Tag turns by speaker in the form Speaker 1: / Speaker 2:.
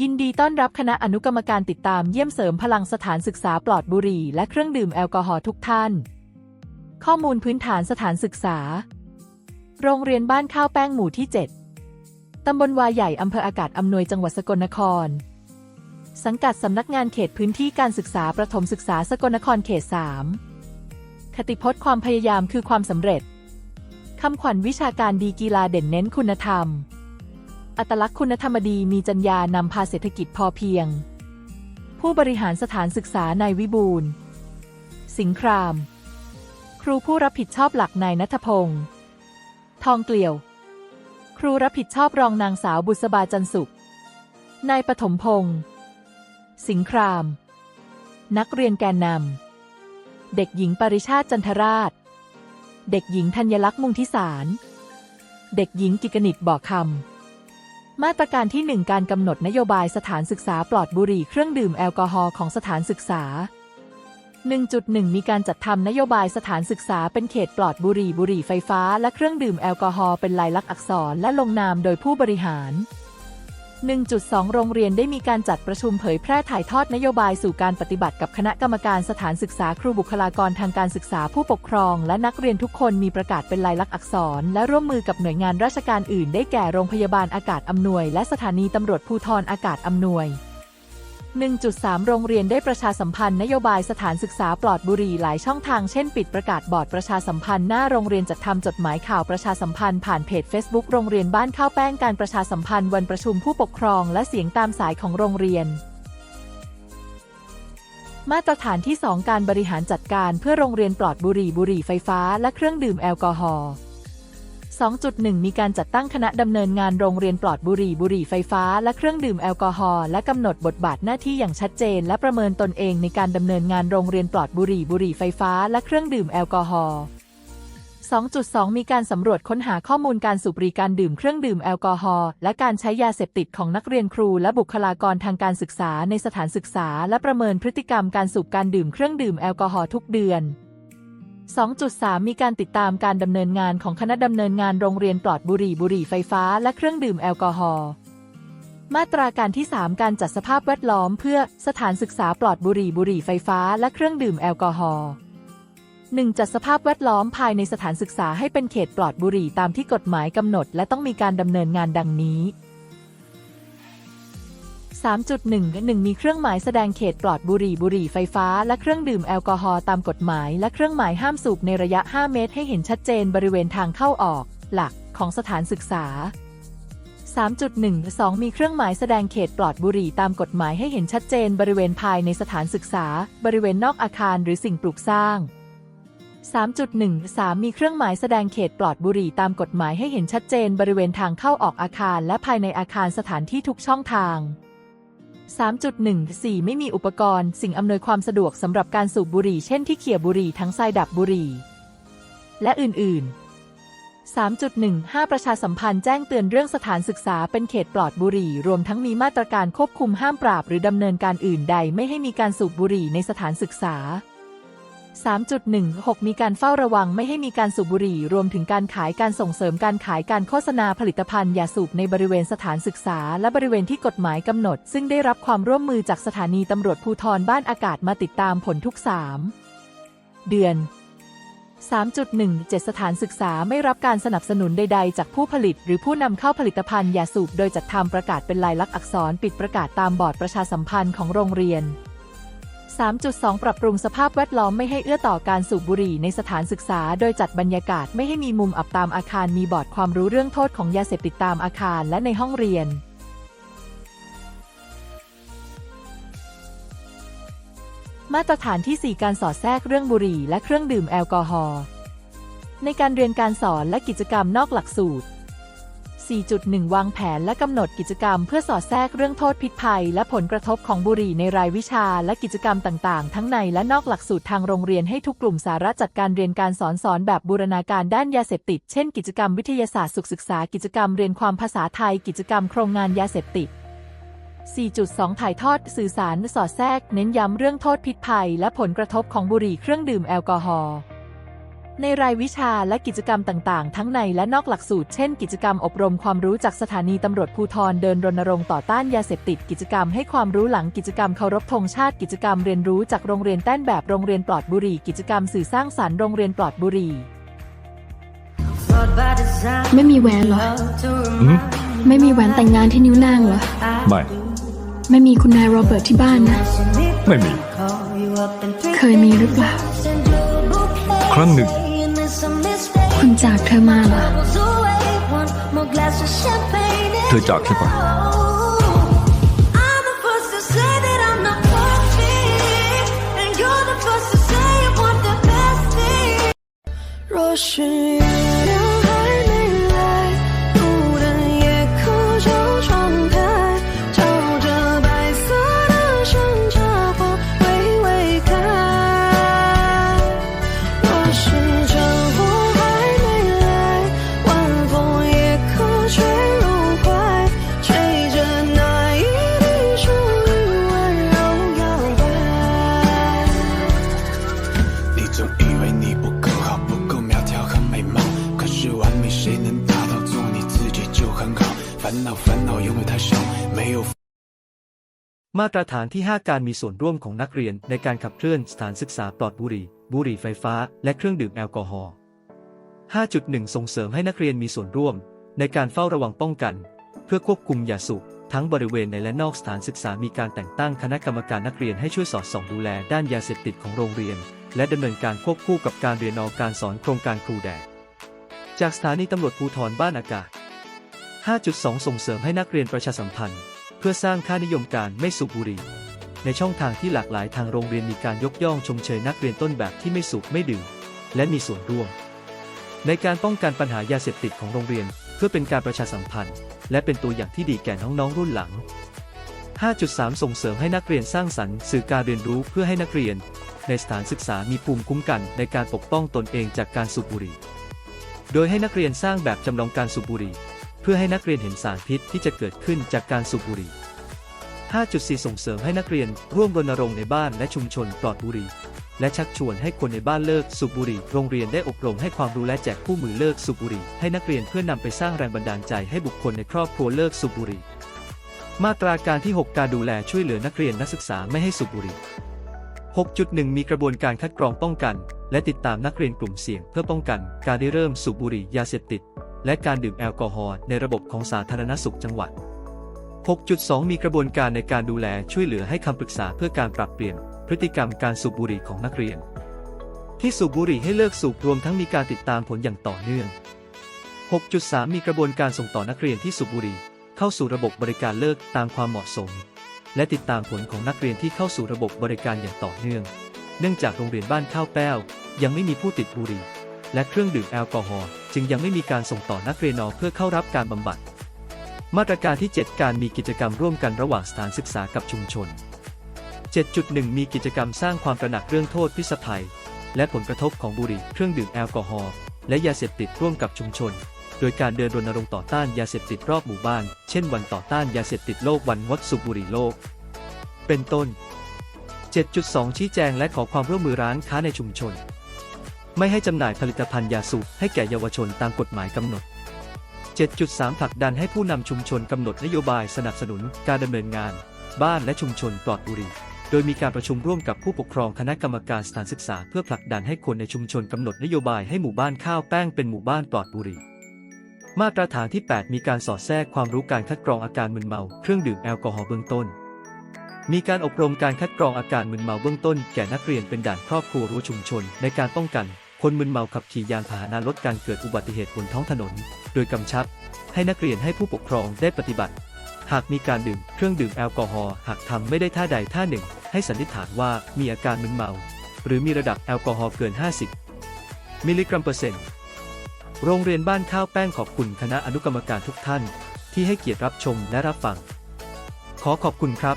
Speaker 1: ยินดีต้อนรับคณะอนุกรรมการติดตามเยี่ยมเสริมพลังสถานศึกษาปลอดบุหรี่ และเครื่องดื่มแอลกอฮอล์ทุกท่าน ข้อมูลพื้นฐานสถานศึกษา โรงเรียนบ้านข้าวแป้งหมู่ที่ 7 ตำบลวาใหญ่อำเภออากาศอำนวยจังหวัดสกลนคร สังกัดสำนักงานเขตพื้นที่การศึกษาประถมศึกษาสกลนครเขต 3 คติพจน์ความพยายามคือความสำเร็จคำขวัญวิชาการดีกีฬาเด่นเน้นคุณธรรม อัตลักษณ์คุณธรรมดีมีจรรยานำพาเศรษฐกิจพอเพียง ผู้บริหารสถานศึกษานายวิบูลสิงคราม ครูผู้รับผิดชอบหลักนายนัทพงศ์ทองเกลียว ครูรับผิดชอบรองนางสาวบุษบาจันสุข นายปฐมพงศ์สิงคราม นักเรียนแกนนำเด็กหญิงปริชาติจันทราช เด็กหญิงธัญลักษณ์มุงทิสาร เด็กหญิงกิกนิตบ่อคำ มาตรการที่ 1 การกำหนดนโยบายสถานศึกษาปลอดบุหรี่เครื่องดื่มแอลกอฮอล์ของสถานศึกษา 1.1 มีการจัดทำนโยบายสถานศึกษาเป็นเขตปลอดบุหรี่บุหรี่ไฟฟ้า และเครื่องดื่มแอลกอฮอล์เป็นลายลักษณ์อักษรและลงนามโดยผู้บริหาร 1.2 โรงเรียนได้มีการจัดประชุมเผยแพร่ถ่ายทอดนโยบายสู่การปฏิบัติกับคณะกรรมการสถานศึกษาครูบุคลากรทางการศึกษาผู้ปกครอง และนักเรียนทุกคนมีประกาศเป็นลายลักษณ์อักษร และร่วมมือกับหน่วยงานราชการอื่น ได้แก่โรงพยาบาลอากาศอำนวย และสถานีตำรวจภูธรอากาศอำนวย 1.3 โรงเรียนได้ประชาสัมพันธ์นโยบายสถานศึกษาปลอดบุหรี่หลายช่องทางเช่นปิดประกาศบอร์ดประชาสัมพันธ์หน้าโรงเรียนจัดทำจดหมายข่าวประชาสัมพันธ์ผ่านเพจ Facebook โรงเรียนบ้านข้าวแป้งการประชาสัมพันธ์วันประชุมผู้ปกครองและเสียงตามสายของโรงเรียน มาตรฐานที่ 2 การบริหารจัดการเพื่อโรงเรียนปลอดบุหรี่บุหรี่ไฟฟ้าและเครื่องดื่มแอลกอฮอล์ 2.1 มีการจัดตั้งคณะดำเนินงานโรงเรียนปลอดบุหรี่บุหรี่ไฟฟ้า และเครื่องดื่มแอลกอฮอล์และกำหนดบทบาทหน้าที่อย่างชัดเจน และประเมินตนเองในการดำเนินงานโรงเรียนปลอดบุหรี่บุหรี่ไฟฟ้า และเครื่องดื่มแอลกอฮอล์ 2.2 มีการสำรวจค้นหาข้อมูลการสูบบุหรี่การดื่มเครื่องดื่มแอลกอฮอล์และการใช้ยาเสพติดของนักเรียนครูและบุคลากรทางการศึกษาในสถานศึกษา และประเมินพฤติกรรมการสูบการดื่มเครื่องดื่มแอลกอฮอล์ทุกเดือน 2.3 มีการติดตามการดำเนินงานของคณะดำเนินงานโรงเรียนปลอดบุหรี่บุหรี่ไฟฟ้าและเครื่องดื่มแอลกอฮอล์ มาตราการที่ 3 การจัดสภาพแวดล้อมเพื่อสถานศึกษาปลอดบุหรี่บุหรี่ไฟฟ้าและเครื่องดื่มแอลกอฮอล์ 1. จัดสภาพแวดล้อมภายในสถานศึกษาให้เป็นเขตปลอดบุหรี่ตามที่กฎหมายกำหนด และต้องมีการดำเนินงานดังนี้ 3.1 1 มีเครื่องหมายแสดงเขตปลอดบุหรี่บุหรี่ไฟฟ้า และเครื่องดื่มแอลกอฮอล์ตามกฎหมาย และเครื่องหมายห้ามสูบในระยะ 5 เมตร ให้เห็นชัดเจนบริเวณทางเข้าออก หลักของสถานศึกษา 3.1 2 มีเครื่องหมายแสดงเขตปลอดบุหรี่ตามกฎหมายให้เห็นชัดเจนบริเวณภายในสถานศึกษา บริเวณนอกอาคารหรือสิ่งปลูกสร้าง 3.1 3 มีเครื่องหมายแสดงเขตปลอดบุหรี่ตามกฎหมายให้เห็นชัดเจนบริเวณทางเข้าออกอาคารและภายในอาคารสถานที่ทุกช่องทาง 3.14 ไม่มีอุปกรณ์ สิ่งอำนวยความสะดวกสำหรับการสูบบุหรี่ เช่นที่เขี่ยบุหรี่ทั้งทรายดับบุหรี่ และอื่น ๆ 3.15 ประชาสัมพันธ์แจ้งเตือนเรื่องสถานศึกษาเป็นเขตปลอดบุหรี่ รวมทั้งมีมาตรการควบคุมห้ามปราบ หรือดำเนินการอื่นใดไม่ให้มีการสูบบุหรี่ในสถานศึกษา 3.16 มีการเฝ้าระวังไม่ให้มีการสูบบุหรี่ รวมถึงการขายการส่งเสริมการขายการโฆษณาผลิตภัณฑ์ยาสูบในบริเวณสถานศึกษา และบริเวณที่กฎหมายกำหนด ซึ่งได้รับความร่วมมือจากสถานีตำรวจภูธรบ้านอากาศมาติดตามผลทุก 3 เดือน 3.17 สถานศึกษาไม่รับการสนับสนุนใด ๆ จากผู้ผลิต หรือผู้นำเข้าผลิตภัณฑ์ยาสูบโดยจัดทำประกาศเป็นลายลักษณ์อักษรปิดประกาศตามบอร์ดประชาสัมพันธ์ของโรงเรียน 3.2 ปรับปรุงสภาพแวดล้อมไม่ให้เอื้อต่อการสูบบุหรี่ในสถานศึกษา โดยจัดบรรยากาศไม่ให้มีมุมอับตามอาคารมีบอร์ดความรู้เรื่องโทษของยาเสพติดตามอาคารและในห้องเรียน มาตรฐานที่ 4 การสอดแทรกเรื่องบุหรี่และเครื่องดื่มแอลกอฮอล์ในการเรียนการสอนและกิจกรรมนอกหลักสูตร 4.1 วางแผนและกำหนดกิจกรรมเพื่อสอดแทรกเรื่องโทษพิษภัย และผลกระทบของบุหรี่ในรายวิชาและกิจกรรมต่างๆ ทั้งในและนอกหลักสูตรทางโรงเรียนให้ทุกกลุ่มสาระจัดการเรียนการสอนสอนแบบบูรณาการด้านยาเสพติด เช่น กิจกรรมวิทยาศาสตร์สุขศึกษา กิจกรรมเรียนความภาษาไทย กิจกรรมโครงงานยาเสพติด4.2 ถ่ายทอดสื่อสารสอดแทรก เน้นย้ำเรื่องโทษพิษภัย และผลกระทบของบุหรี่เครื่องดื่มแอลกอฮอล์ ในรายวิชาและกิจกรรมต่างๆ ทั้งในและนอกหลักสูตร เช่น กิจกรรมอบรมความรู้จากสถานีตำรวจภูธรเดินรณรงค์ต่อต้านยาเสพติด กิจกรรมให้ความรู้หลังกิจกรรมเคารพธงชาติ กิจกรรมเรียนรู้จากโรงเรียนแต้นแบบโรงเรียนปลอดบุหรี่กิจกรรมสื่อสร้างสรรค์โรงเรียนปลอดบุหรี่
Speaker 2: ไม่มีแหวนเหรอ
Speaker 3: อืม
Speaker 2: ไม่มีแหวนแต่งงานที่นิ้วนางเหรอ
Speaker 3: ไม่
Speaker 2: ไม่มีคุณนายโรเบิร์ตที่บ้านนะ
Speaker 3: ไม่มี
Speaker 2: เคยมีหรือเปล่า
Speaker 3: ครั้งหนึ่ง
Speaker 2: คุณ จากเธอมาเหรอ
Speaker 3: เธอจากฉันไป
Speaker 4: 若是
Speaker 5: 烦恼烦恼永远太少，没有。
Speaker 6: มาตรฐานที่ 5 การมีส่วนร่วมของนักเรียนในการขับเคลื่อนสถานศึกษาปลอดบุหรี่ บุหรี่ไฟฟ้า และเครื่องดื่มแอลกอฮอล์ 5.1 ส่งเสริมให้นักเรียนมีส่วนร่วม ในการเฝ้าระวังป้องกัน เพื่อควบคุมยาสูบทั้งบริเวณในและนอกสถานศึกษามีการแต่งตั้งคณะกรรมการนักเรียนให้ช่วยสอดส่องดูแลด้านยาเสพติดของโรงเรียน และดำเนินการควบคู่กับการเรียนออกการสอนโครงการครูแดก จากสถานีตำรวจภูธรบ้านอากาศ 5.2 ส่งเสริมให้นักเรียนประชาสัมพันธ์ เพื่อสร้างค่านิยมการไม่สูบบุหรี่ในช่องทางที่หลากหลายทางโรงเรียนมีการยกย่องชมเชยนักเรียนต้นแบบที่ไม่สูบไม่ดื่มและมีส่วนร่วม ในการป้องกันปัญหายาเสพติดของโรงเรียน เพื่อเป็นการประชาสัมพันธ์ และเป็นตัวอย่างที่ดีแก่น้องๆรุ่นหลัง 5.3 ส่งเสริมให้นักเรียนสร้างสรรค์สื่อการเรียนรู้เพื่อให้นักเรียน ในสถานศึกษามีภูมิคุ้มกันในการปกป้องตนเองจากการสูบบุหรี่ โดยให้นักเรียนสร้างแบบจำลองการสูบบุหรี่ เพื่อให้นักเรียนเห็นสารพิษที่จะเกิดขึ้นจากการสูบบุหรี่ 5.4 ส่งเสริมให้นักเรียนร่วมรณรงค์ในบ้านและชุมชนปลอดบุหรี่ และชักชวนให้คนในบ้านเลิกสูบบุหรี่ โรงเรียนได้อบรมให้ความรู้และแจกคู่มือเลิกสูบบุหรี่ ให้นักเรียนเพื่อนำไปสร้างแรงบันดาลใจให้บุคคลในครอบครัวเลิกสูบบุหรี่ มาตราการที่ 6 การดูแลช่วยเหลือนักเรียนนักศึกษาไม่ให้สูบบุหรี่ 6.1 มีกระบวนการคัดกรองป้องกัน และติดตามนักเรียนกลุ่มเสี่ยงเพื่อป้องกัน การได้เริ่มสูบบุหรี่ยาเสพติด และการดื่มแอลกอฮอล์ในระบบของสาธารณสุขจังหวัด 6.2 มีกระบวนการในการดูแลช่วยเหลือให้คำปรึกษาเพื่อการปรับเปลี่ยน พฤติกรรมการสูบบุหรี่ของนักเรียน ที่สูบบุหรี่ให้เลิกสูบรวมทั้งมีการติดตามผลอย่างต่อเนื่อง 6.3 มีกระบวนการส่งต่อนักเรียนที่สูบบุหรี่เข้าสู่ระบบบริการเลิกตามความเหมาะสม และติดตามผลของนักเรียนที่เข้าสู่ระบบบริการอย่างต่อเนื่อง เนื่องจากโรงเรียนบ้านข้าวแป้ว ยังไม่มีผู้ติดบุหรี่ และเครื่องดื่มแอลกอฮอล์ จึงยังไม่มีการส่งต่อนักเรียนนอเพื่อเข้ารับการบำบัด มาตรการที่ 7 การมีกิจกรรมร่วมกันระหว่างสถานศึกษากับชุมชน 7.1 มีกิจกรรมสร้างความตระหนักเรื่องโทษพิษภัย และผลกระทบของบุหรี่เครื่องดื่มแอลกอฮอล์และยาเสพติดร่วมกับชุมชน โดยการเดินรณรงค์ต่อต้านยาเสพติดรอบหมู่บ้าน เช่น วันต่อต้านยาเสพติดโลกวันงดสูบบุหรี่โลก เป็นต้น 7.2 ชี้แจงและขอความร่วมมือร้านค้าในชุมชน ไม่ให้จำหน่ายผลิตภัณฑ์ยาสูบให้แก่เยาวชนตามกฎหมายกำหนด 7.3 ผลักดันให้ผู้นำชุมชนกำหนดนโยบายสนับสนุนการดำเนินงาน บ้านและชุมชนปลอดบุหรี่ โดยมีการประชุมร่วมกับผู้ปกครองคณะกรรมการสถานศึกษา เพื่อผลักดันให้คนในชุมชนกำหนดนโยบายให้หมู่บ้านข้าวแป้งเป็นหมู่บ้านปลอดบุหรี่ มาตรฐานที่ 8 มีการสอดแทรกความรู้การคัดกรองอาการมึนเมาเครื่องดื่มแอลกอฮอล์เบื้องต้น มีการอบรมการคัดกรองอาการมึนเมาเบื้องต้น แก่นักเรียนเป็นด่านครอบครัวรั้วชุมชน ในการป้องกัน คนมึนเมาขับขี่ยานพาหนะลดการเกิดอุบัติเหตุบนท้องถนน โดยกำชับ ให้นักเรียนให้ผู้ปกครองได้ปฏิบัติ หากมีการดื่มเครื่องดื่มแอลกอฮอล์หากทำไม่ได้ท่าใดท่าหนึ่ง ให้สันนิษฐานว่ามีอาการมึนเมา หรือมีระดับแอลกอฮอล์เกิน 50 มิลลิกรัมเปอร์เซ็นต์ โรงเรียนบ้านข้าวแป้งขอบคุณคณะอนุกรรมการทุกท่าน ที่ให้เกียรติรับชมและรับฟัง ขอขอบคุณครับ